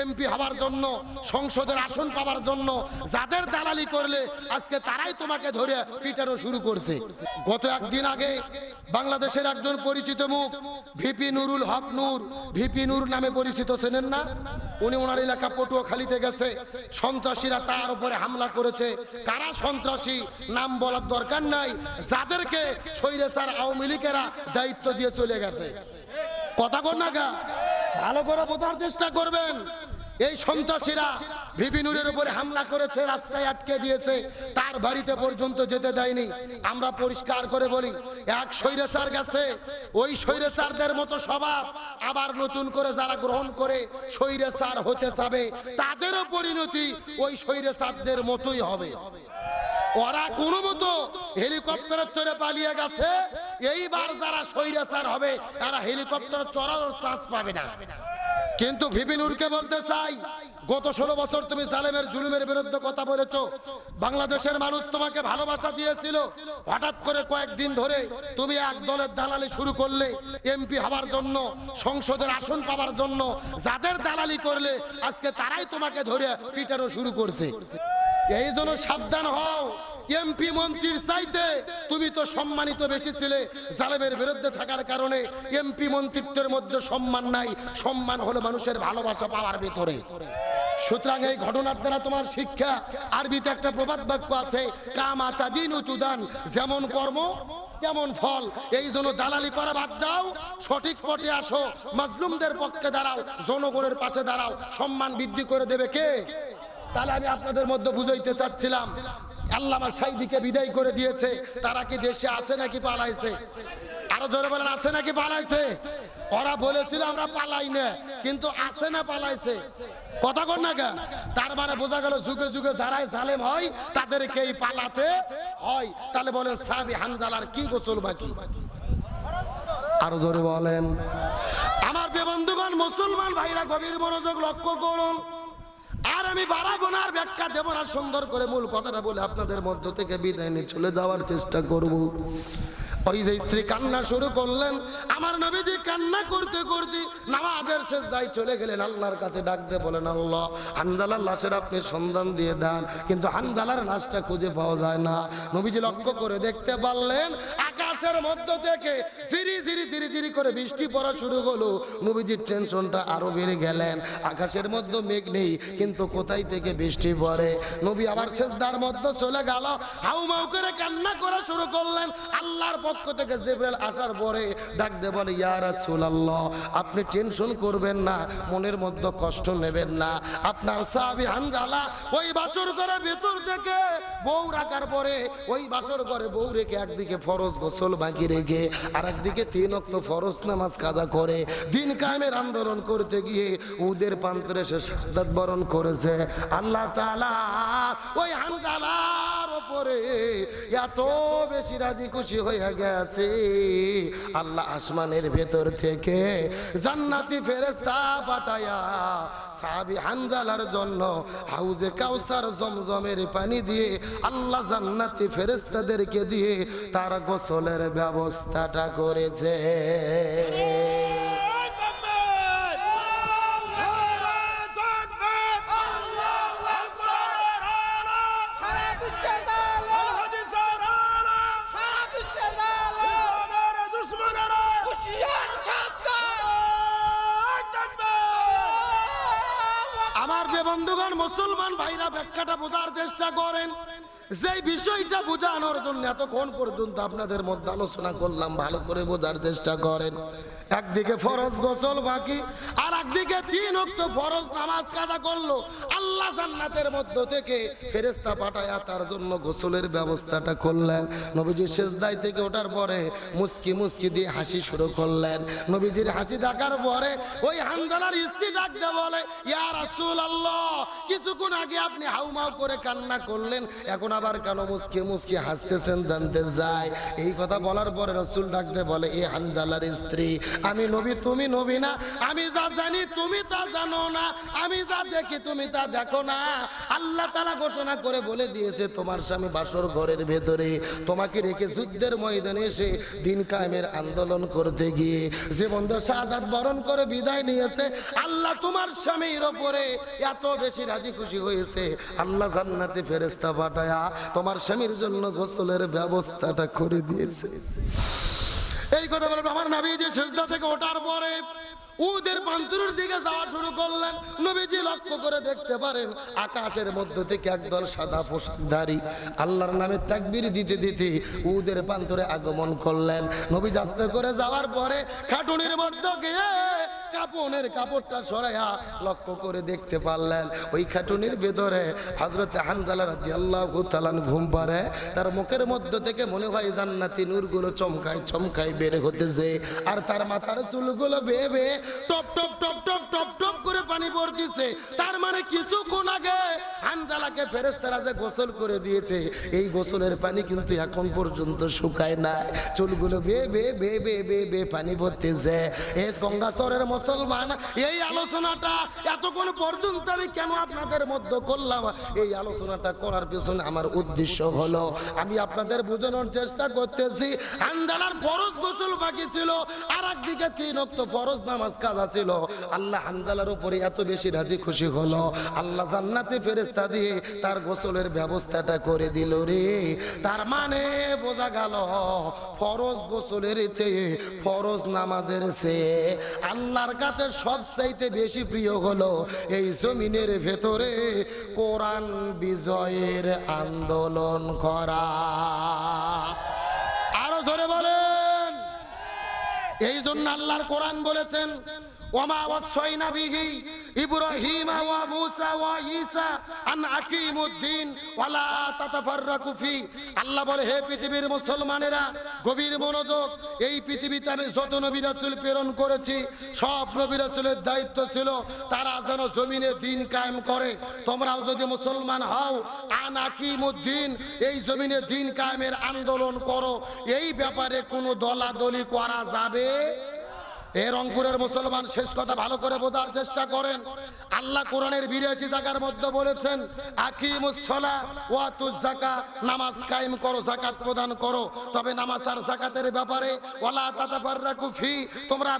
MP হওয়ার জন্য, সংসদের আসন পাওয়ার জন্য যাদের দালালি করলে আজকে তারাই তোমাকে ধরে পিটানো শুরু করছে। গত একদিন আগে বাংলাদেশের একজন পরিচিত মুখ ভিপি নুরুল হক নূর ভিপি নূর নামে পরিচিত ছেলেন না? উনি ওনার এলাকা পটুয়াখালীতে গেছে। সন্ত্রাসীরা তার উপরে হামলা করেছে। কারা সন্ত্রাসী? নাম বলার দরকার নাই। যাদেরকে স্বৈরাচার আওয়ামী লীগেরা দায়িত্ব দিয়ে চলে গেছে। কথা কর না ভালো করে বোঝার চেষ্টা করবেন। এই সন্ত্রাসীরা ভিবিনুরের উপরে হামলা করেছে, রাস্তায় আটকে দিয়েছে, তার বাড়িতে পর্যন্ত যেতে দেয়নি। আমরা পরিষ্কার করে বলি, এক স্বৈরাচার গেছে, ওই স্বৈরাচারদের মতো স্বভাব। আবার নতুন করে যারা গ্রহণ করে স্বৈরাচার হতে চাবে, তাদেরও পরিণতি ওই স্বৈরাচারদের মতোই হবে। ওরা কোনো মতো হেলিকপ্টারে চড়ে পালিয়ে গেছে, এইবার যারা স্বৈরাচার হবে, তারা হেলিকপ্টার চড়ার চান্স পাবে না। কিন্তু ভিপিনুরকে বলতে চাই, গত ষোলো বছর তুমি জালেমের জুলুমের বিরুদ্ধে কথা বলেছ। বাংলাদেশের মানুষ তোমাকে ভালোবাসা দিয়েছিল। হঠাৎ করে কয়েকদিন ধরে তুমি এক দলের দালালি শুরু করলে, এমপি হওয়ার জন্য, সংসদের আসন পাওয়ার জন্য। যাদের দালালি করলে, আজকে তারাই তোমাকে ধরে পিটানো শুরু করছে। এই জন্য সাবধান হও। এমপি মন্ত্রীর চাইতে তুমি তো সম্মানিত বেশি ছিলে। জালেমের বিরুদ্ধে থাকার কারণে এমপি মন্ত্রিত্বের মধ্যে সম্মান নাই। সম্মান হলো মানুষের ভালোবাসা পাওয়ার ভিতরে। সুতরাং এই ঘটনার দ্বারা তোমার শিক্ষা। আরবিতে একটা প্রবাদ বাক্য আছে, কামাতা দিন উতুদান যেমন কর্ম, তেমন ফল। এই জন্য দালালি করা বাদ দাও। সঠিক পথে আসো। মাজলুমদের পক্ষে দাঁড়াও। জনগণের পাশে দাঁড়াও। সম্মান বৃদ্ধি করে দেবে কে? তাহলে আমি আপনাদের মধ্যে বুঝাইতে চাচ্ছিলাম, আল্লামা সাইদিকে বিদায় করে দিয়েছে, তারা কি দেশে আছে নাকি পালাইছে? আরও জোরে বলেন, আছে নাকি পালাইছে? ওরা বলেছিল আমরা পালাই না, কিন্তু আছে না পালাইছে। কথা কর না তার মানে বোঝা গেল, যুগে যুগে যারাই জালেম হয়, তাদেরকেই পালাতে হয়। তাহলে বলেন সাবি হানজালার কি গোসল বাকি? আরও জোরে বলেন। আমার বন্ধুগণ, মুসলমান ভাইরা গভীর মনোযোগ লক্ষ্য করুন। আর আমি বাড়াবো না, আর ব্যাখ্যা দেবো না, সুন্দর করে মূল কথাটা বলে আপনাদের মধ্য থেকে বিদায় নিয়ে চলে যাওয়ার চেষ্টা করব। ওই যে স্ত্রী কান্না শুরু করলেন, আমার নবীজি কান্না করতে করতে নামাজের শেষ দায় চলে গেলেন, আল্লাহর কাছে ডাকতে বলেন, আল্লাহ হানজালার লাশের আপনি সন্ধান দিয়ে দেন, কিন্তু হানজালার লাশটা খুঁজে পাওয়া যায় না। নবীজি লক্ষ্য করে দেখতে পারলেন আকাশের মধ্য থেকে সিরি সিরি সিরি সিরি করে বৃষ্টি পড়া শুরু হলো। নবীজির টেনশনটা আরও বেড়ে গেলেন। আকাশের মধ্যে মেঘ নেই, কিন্তু কোথায় থেকে বৃষ্টি পড়ে? নবী আবার শেষদার মধ্যে চলে গেল। হাউ মাউ করে কান্না করা শুরু করলেন। আল্লাহর পক্ষ থেকে জিব্রাইল আসার পরে ডাক দে বলে, ইয়া রাসূলুল্লাহ, আপনি টেনশন করবেন না, মনের মধ্যে কষ্ট নেবেন না। আপনার সাহাবী হানজালা ওই বাসর করে ভেতর থেকে বউ রাখার পরে, ওই বাসর করে বউ রেখে একদিকে ফরজ গোসল বাকি রেখে আর একদিকে তিন অক্ত ফরজ নামাজ কাজা করে দিন কায়েমের আন্দোলন করতে গিয়ে উদের প্রান্তরে সে শাহাদাত বরণ করেছে। আল্লাহ তাআলা ওই হানজালার উপরে এত বেশি রাজি খুশি হয়ে গেছে। আল্লাহ আসমানের ভেতর থেকে জান্নাতি ফেরেস্তা পাঠায়া সাহাবি হানজালার জন্য হাউজে কাউসার জমজমের পানি দিয়ে আল্লাহ জান্নাতি ফেরেস্তাদেরকে দিয়ে তার গোসলের ব্যবস্থাটা করেছে। আমার যে বন্ধুগণ মুসলমান ভাইরা ব্যাখ্যাটা বোঝার চেষ্টা করেন যে বিষয়টা বোঝানোর জন্য এতক্ষণ পর্যন্ত আপনাদের মধ্যে আলোচনা করলাম, ভালো করে বোঝার চেষ্টা করেন। একদিকে ফরজ গোসল বাকি, আর একদিকে তিন অক্ত ফরজ নামাজ কাজা করল। আল্লাহ জান্নাতের মধ্য থেকে ফেরেস্তা পাঠায়া তার জন্য গোসলের ব্যবস্থাটা করলেন। নবীজির শেষদায় থেকে ওঠার পরে মুস্কি মুস্কি দিয়ে হাসি শুরু করলেন। নবীজির হাসি দেখার পরে ওই হানজালার স্ত্রী ডাকতে বলে, ইয়া রাসূল আল্লাহ কিছুক্ষণ আগে আপনি হাউমাউ করে কান্না করলেন, এখন আবার কেন মুসকে মুসকে হাসতেছেন, জানতে যায়। এই কথা বলার পরে রসুল ডাকতে বলে, এ হানজালার স্ত্রী, আমি নবী, তুমি নবী না, আমি যা জানি তুমি তা জানো না, আমি যা দেখি তুমি তা দেখো না। আল্লাহ তারা ঘোষণা করে বলে দিয়েছে, তোমার স্বামী বাসর ঘরের ভেতরে, তোমাকে রেখে যুদ্ধের ময়দানে এসে দিন কায়েমের আন্দোলন করতে গিয়ে যে বন্ধু শাহাদাত বরণ করে বিদায় নিয়েছে। আল্লাহ তোমার স্বামীর ওপরে এত বেশি রাজি খুশি হয়েছে। আল্লাহ জান্নাতে ফেরেস্তা পাঠায়া তোমার স্বামীর জন্য গোসলের ব্যবস্থাটা করে দিয়েছে। এই কথা বলে আমার নাবি যে সেজদা থেকে ওঠার পরে উদের পান্তরের দিকে যাওয়া শুরু করলেন। নবীজি লক্ষ্য করে দেখতে পারেন আকাশের মধ্য থেকে একদল সাদা পোশাকধারী আল্লাহর নামে তাকবীর দিতে দিতে উদের পান্তরে আগমন করলেন। নবী আস্তে করে যাওয়ার পরে খাটুনির মধ্যে গিয়ে কাপনের কাপড়টা সরাইয়া লক্ষ্য করে দেখতে পারলেন, ওই খাটুনির ভেতরে হজরত হানজালা রাদি আল্লাহ ঘুম পারে তার মুখের মধ্য থেকে মনে হয় জান্নাতি নূরগুলো চমকায় চমকায় বেড়ে হতেছে। আর তার মাথার চুলগুলো বেয়ে বেয়ে টপ টপ টপ টপ টপ টপ করে পানি পড়তেছে। তার মানে কিছুক্ষণ আগে হানজালাকে ফেরেস্তারা যে গোসল করে দিয়েছে, এই গোসলের পানি কিন্তু এখন পর্যন্ত শুকায় না চুলগুলো বেয়ে বেয়ে বেয়ে বেয়ে বেয়ে বেয়ে পানি পড়তেছে। এ গঙ্গাচরের মুসলমান? এই আলোচনাটা এতক্ষণ পর্যন্ত আমি কেন আপনাদের মধ্যে করলাম? এই আলোচনাটা করার পেছনে আমার উদ্দেশ্য হলো, আমি আপনাদের বোঝানোর চেষ্টা করতেছি। হানজালার ফরজ গোসল বাকি ছিল আর একদিকে তিন অক্ত ফরজ নামাজ কাজা ছিল। আল্লাহ হানজালার উপরে এত বেশি রাজি খুশি হলো। আল্লাহ জান্নাতে ফেরেস্তা দিয়ে তার গোসলের ব্যবস্থাটা করে দিল রে। তার মানে বোঝা গেল, ফরজ গোসলের চেয়ে ফরজ নামাজের চেয়ে আল্লাহর কাছে সবচাইতে বেশি প্রিয় হলো এই জমিনের ভেতরে কোরআন বিজয়ের আন্দোলন করা। আরও জোরে বলেন। এই জন্য আল্লাহর কোরআন বলেছেন ওমা ওয়া হে পৃথিবীর মুসলমানেরা, গভীর মনোযোগ, এই পৃথিবীতে আমি প্রেরণ করেছি দায়িত্ব ছিল তারা যেন জমিনে দিন কায়েম করে। তোমরাও যদি মুসলমান হও, আন আকিমুদ্দিন, এই জমিনে দিন কায়েমের আন্দোলন করো। এই ব্যাপারে কোনো দলাদলি করা যাবে এ রংপুরের মুসলমান শেষ কথা ভালো করে বোঝার চেষ্টা করেন। আল্লাহ কোরআনের বিরাশি মধ্যে বলেছেন জাকা নামাজ কায়েম করো জাকাত প্রদান করো। তবে নামাজ আর জাকাতের ব্যাপারে ওয়ালা তাতাফাররাকু ফি, তোমরা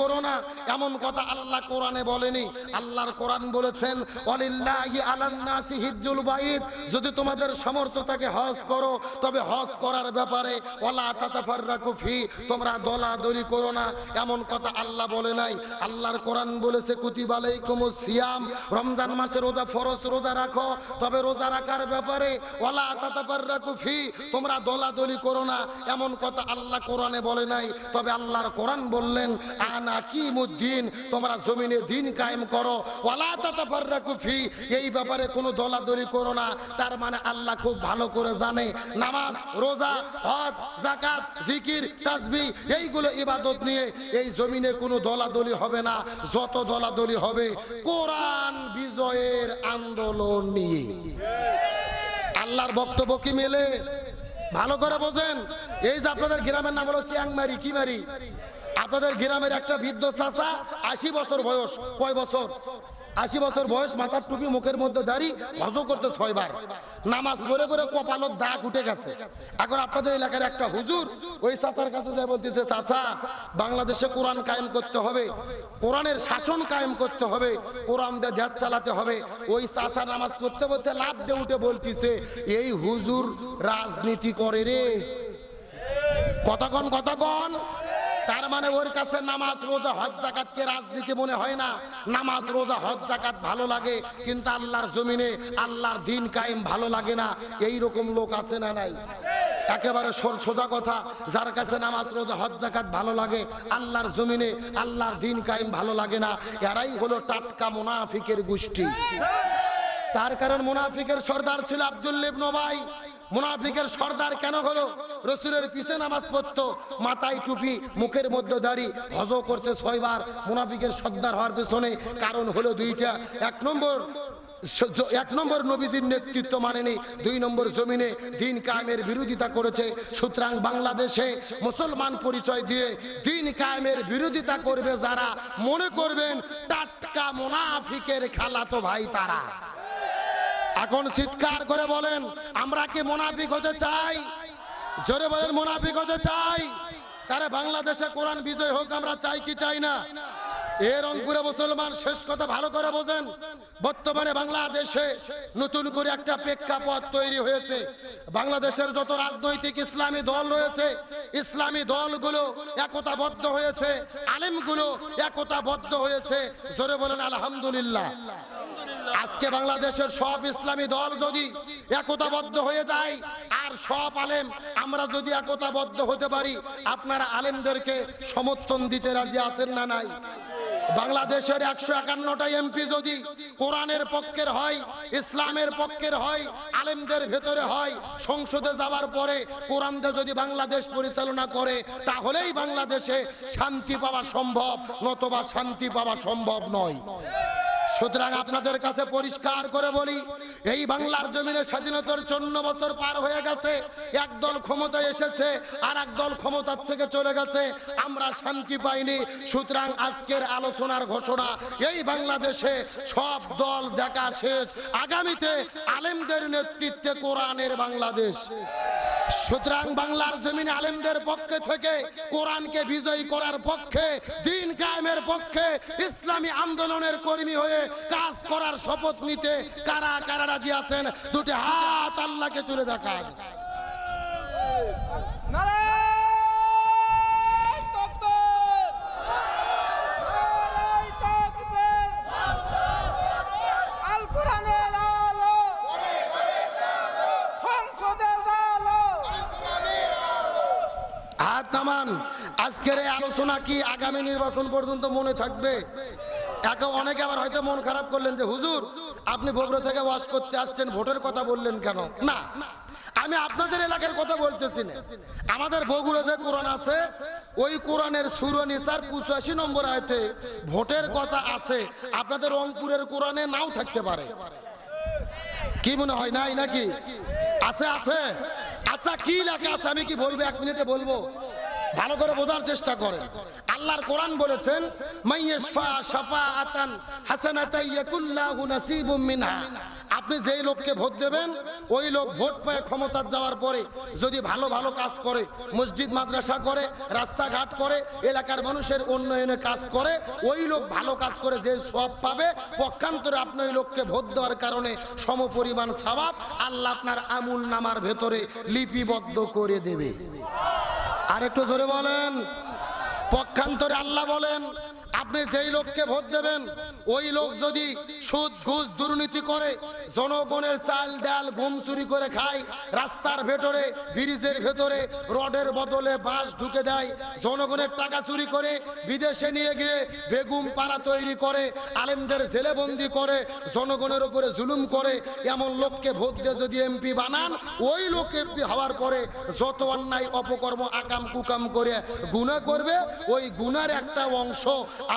করো না। এমন কথা আল্লাহ কোরআনে বলেনি। আল্লাহর কোরআন বলেছেন, ওয়ালিল্লাহি আলান নাসি হিজ্জুল বাইত। যদি তোমাদের সামর্থ্য থাকে হজ করো, তবে হজ করার ব্যাপারে ওয়ালা তাতাফাররাকু ফি, তোমরা দলাদলি করো না। এমন কথা আল্লাহ বলে নাই। আল্লাহর কোরআন বলেছে, কুতিবা আলাইকুমুস সিয়াম। রমজান মাসে রোজা ফরজ, রোজা রাখো। তবে রোজা রাখার ব্যাপারে ওয়ালা তাতাফাররাকু ফি, তোমরা দলাদলি করো না। এমন কথা আল্লাহ কোরআনে বলে নাই। তবে আল্লাহর কোরআন বললেন, আনা কিমুদ্দিন, তোমরা জমিনে দিন কায়েম করো। ওয়ালা তাতাফাররাকু ফি, এই ব্যাপারে কোনো দলাদলি করো না। তার মানে আল্লাহ খুব ভালো করে জানে। নামাজ, রোজা, হজ, যাকাত, জিকির তাসবিহ এইগুলো ইবাদত নিয়ে এই জমিনে কোনো দলাদলি হবে না, যত দলাদলি হবে, কোরআন বিজয়ের আন্দোলন নিয়ে। আল্লাহর বক্তব্য কি মেলে? ভালো করে বোঝেন। এই যে আপনাদের গ্রামের নাম হলো সিয়াংমারি, কি মারি? আপনাদের গ্রামের একটা বৃদ্ধ চাষা আশি বছর বয়স, কয় বছর? আশি বছর বয়স মাথার টুপি মুখের মধ্যে দাড়ি হজ করতে ছয়বার। নামাজ পড়ে করে কপালত দাগ উঠে গেছে। এখন আপনাদের এলাকার একটা হুজুর ওই চাচার কাছে যায় বলতেছে চাচা বাংলাদেশে কোরআন কায়েম করতে হবে কোরআনের শাসন কায়েম করতে হবে কোরআন দিয়ে ধ্যাত চালাতে হবে। ওই চাচা নামাজ পড়তে পড়তে লাভ দিয়ে উঠে বলতিছে এই হুজুর রাজনীতি করে রে। কতক্ষণ কতক্ষণ তার মানে ওর কাছে নামাজ, রোজা, হজ জাকাতকে রাজনীতি মনে হয় না? নামাজ, রোজা, হজ জাকাত ভালো লাগে, কিন্তু আল্লাহর জমিনে, আল্লাহর দিন কায়েম ভালো লাগে না। এই রকম লোক আছে না নাই? একেবারে সোজা কথা, যার কাছে নামাজ, রোজা, হজ জাকাত ভালো লাগে, আল্লাহর জমিনে, আল্লাহর দিন কায়েম ভালো লাগে না, এরাই হলো টাটকা মুনাফিকের গোষ্ঠী। তার কারণ মুনাফিকের সর্দার ছিল আব্দুল্লিব নবাই মুনাফিকের সর্দার কেন হলো? রসুলের পিছে নামাজ পড়তো, মাথায় টুপি, মুখের মধ্যে দাড়ি হজ করছে ছয়বার, মুনাফিকের সর্দার হওয়ার পেছনে কারণ হলো দুইটা। এক নম্বর এক নম্বর নবীজির নেতৃত্ব মানেনি, দুই নম্বর জমিনে দিন কায়েমের বিরোধিতা করেছে। সুতরাং বাংলাদেশে মুসলমান পরিচয় দিয়ে দিন কায়েমের বিরোধিতা করবে যারা। মনে করবেন, টাটকা মোনাফিকের খেলা তো ভাই তারা। এখন চিৎকার করে বলেন, আমরা কি মোনাফিক হতে চাই? জোরে বলেন, মোনাফিক হতে চাই। তারা বাংলাদেশে কোরআন বিজয় হোক, আমরা চাই কি চাই না? এ রংপুরে মুসলমান শেষ কথা ভালো করে বোঝেন। বর্তমানে বাংলাদেশে নতুন করে একটা প্রেক্ষাপট তৈরি হয়েছে। বাংলাদেশের যত রাজনৈতিক ইসলামী দল রয়েছে, ইসলামী দলগুলো একতাবদ্ধ হয়েছে, আলেমগুলো একতাবদ্ধ হয়েছে। জোরে বলেন, আলহামদুলিল্লাহ। আজকে বাংলাদেশের সব ইসলামী দল যদি একতাবদ্ধ হয়ে যায়, আর সব আলেম, আমরা যদি একতাবদ্ধ হতে পারি, আপনারা আলেমদেরকে সমর্থন দিতে রাজি আছেন না নাই? বাংলাদেশের একশো একান্নটা এমপি যদি কোরআনের পক্ষের হয়, ইসলামের পক্ষের হয়, আলেমদের ভেতরে হয়, সংসদে যাওয়ার পরে কোরআন দিয়ে যদি বাংলাদেশ পরিচালনা করে, তাহলেই বাংলাদেশে শান্তি পাওয়া সম্ভব, নতবা শান্তি পাওয়া সম্ভব নয়। সুতরাং আপনাদের কাছে পরিষ্কার করে বলি, এই বাংলার জমিনে স্বাধীনতার চন্ন বছর পার হয়ে গেছে, একদল ক্ষমতায় এসেছে আর একদল ক্ষমতার থেকে চলে গেছে, আমরা শান্তি পাইনি। সুতরাং আজকের আলোচনার ঘোষণা, এই বাংলাদেশে সব দল দেখা শেষ। আগামীতে আলেমদের নেতৃত্বে কোরআনের বাংলাদেশ। সুতরাং বাংলার জমিন আলেমদের পক্ষে থেকে কোরআনকে বিজয়ী করার পক্ষে, দিন কায়েমের পক্ষে ইসলামী আন্দোলনের কর্মী হয়ে কাজ করার শপথ নিতে কারা কারা রাজি আছেন? দুটি হাত আল্লাহকে তুলে দেখান নারায়ণ তাকবীর! নারায়ণ তাকবীর! আল কোরআনের আলো সংসদের আলো হাত নামান আজকের এই আলোচনা কি আগামী নির্বাচন পর্যন্ত মনে থাকবে? একে অনেকে আবার হয়তো মন খারাপ করলেন যে, হুজুর, আপনি বগুড়া থেকে ওয়াশ করতে আসছেন, ভোটের কথা বললেন কেন? না। আমি আপনাদের এলাকার কথা বলতেছি না। আমাদের বগুড়া যে কোরআন আছে, ওই কোরআনের সুরনিসার পঁচাশি নম্বর আয়তে ভোটের কথা আছে। আপনাদের রংপুরের কোরআনে নাও থাকতে পারে। কি মনে হয়, নাই নাকি? আছে আছে? আচ্ছা কি লেখা আছে? আমি কি বলব? এক মিনিটে বলব? ভালো করে বোঝার চেষ্টা করেন। আল্লাহর কোরআন বলেছেন আপনি যেই লোককে ভোট দেবেন, ওই লোক ভোট পায় ক্ষমতার যাওয়ার পরে যদি ভালো ভালো কাজ করে, মসজিদ, মাদ্রাসা করে, রাস্তাঘাট করে, এলাকার মানুষের উন্নয়নে কাজ করে, ওই লোক ভালো কাজ করে যে সব পাবে, পক্ষান্তরে আপনি ওই লোককে ভোট দেওয়ার কারণে সমপরিমাণ সওয়াব আল্লাহ আপনার আমুল নামার ভেতরে লিপিবদ্ধ করে দেবে। আর একটু জোরে বলেন। পক্ষান্তরে আল্লাহ বলেন আপনি যেই লোককে ভোট দেবেন, ওই লোক যদি সুদ, ঘুষ, দুর্নীতি করে, জনগণের চাল ডাল, গম চুরি করে খায়, রাস্তার ভেতরে, ব্রিজের ভেতরে, রডের বদলে বাঁশ ঢুকে দেয়, জনগণের টাকা চুরি করে বিদেশে নিয়ে গিয়ে বেগুম পাড়া তৈরি করে, আলেমদের জেলেবন্দি করে, জনগণের উপরে জুলুম করে, এমন লোককে ভোট দিয়ে যদি এমপি বানান, ওই লোক এমপি হওয়ার পরে যত অন্যায়, অপকর্ম আকাম কুকাম করে গুণা করবে, ওই গুনার একটা অংশ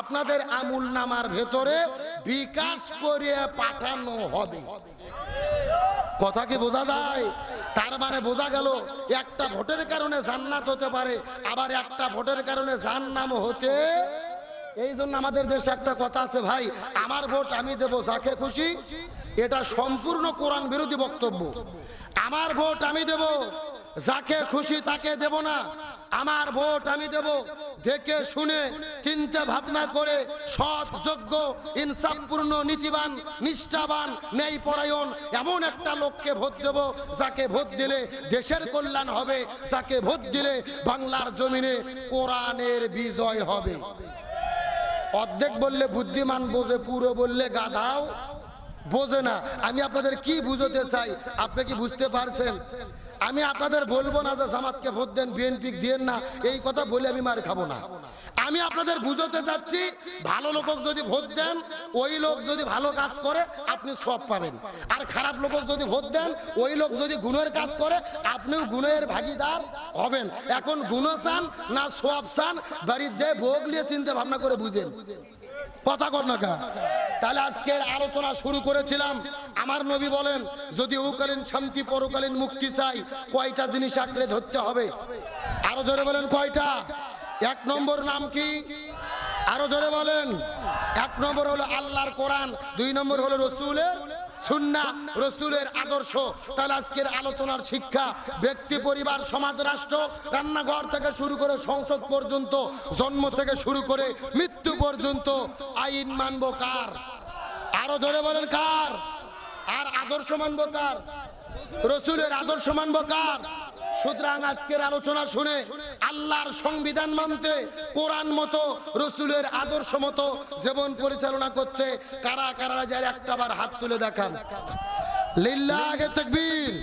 আপনাদের আমুল নামার ভেতরে বিকাশ করে পাঠানো হবে। কথা কি বোঝা যায়? তার মানে বোঝা গেল, একটা ভোটের কারণে জান্নাত হতে পারে, আবার একটা ভোটের কারণে জাহান্নাম হতে এই জন্য আমাদের দেশে একটা কথা আছে, ভাই, আমার ভোট আমি দেব যাকে খুশি, এটা সম্পূর্ণ কোরআন বিরোধী বক্তব্য। আমার ভোট আমি দেব, যাকে খুশি তাকে দেব না, আমার ভোট আমি দেব দেখে শুনে চিন্তা ভাবনা করে সৎ, যোগ্য, ইনসাফপূর্ণ, নীতিবান, নিষ্ঠাবান ন্যায় পরায়ণ এমন একটা লোককে ভোট দেব যাকে ভোট দিলে দেশের কল্যাণ হবে, যাকে ভোট দিলে বাংলার জমিনে কোরআনের বিজয় হবে। অর্ধেক বললে বুদ্ধিমান, বোঝে পুরো বললে গাধাও, বোঝে না। আমি আপনাদের কি বুঝতে চাই? আপনি কি বুঝতে পারছেন? আমি আপনাদের বলব না যে জামাতকে ভোট দেন, বিএনপি দিয়েন না। এই কথা বলে আমি মার খাব না। আমি আপনাদের বুঝতে চাচ্ছি, ভালো লোক যদি ভোট দেন, ওই লোক যদি ভালো কাজ করে, আপনি সব পাবেন। আর খারাপ লোক যদি ভোট দেন, ওই লোক যদি গুণের কাজ করে, আপনিও গুণের ভাগিদার হবেন। এখন গুণ চান না সব চান। বাড়ির যে ভোগ নিয়ে চিন্তা ভাবনা করে বুঝেন। কথা কর না? তাহলে আজকের আলোচনা শুরু করেছিলাম। আমার নবী বলেন, যদি উকালীন শান্তি, পরকালীন মুক্তি চাই, কয়টা জিনিস আঁকড়ে ধরতে হবে? আরও জোরে বলেন কয়টা? এক নম্বর নাম কি? আরও জোরে বলেন। এক নম্বর হলো আল্লাহর কোরআন, দুই নম্বর হলো রসুলের সুন্না রসুলের আদর্শ তাহলে আলোচনার শিক্ষা, ব্যক্তি, পরিবার, সমাজ, রাষ্ট্র, রান্নাঘর থেকে শুরু করে সংসদ পর্যন্ত, জন্ম থেকে শুরু করে মৃত্যু পর্যন্ত আইন মানব কার? আরও ধরে বলেন কার? আর আদর্শ মানব কার? রসুলের আদর্শ মানব কার? সুতরাং আজকের আলোচনা শুনে আল্লাহর সংবিধান মানতে, কোরআন মতো, রসুলের আদর্শ মতো জীবন পরিচালনা করতে কারা কারা যার একটা বার হাত তুলে দেখান। লিল্লাহ তকবীর।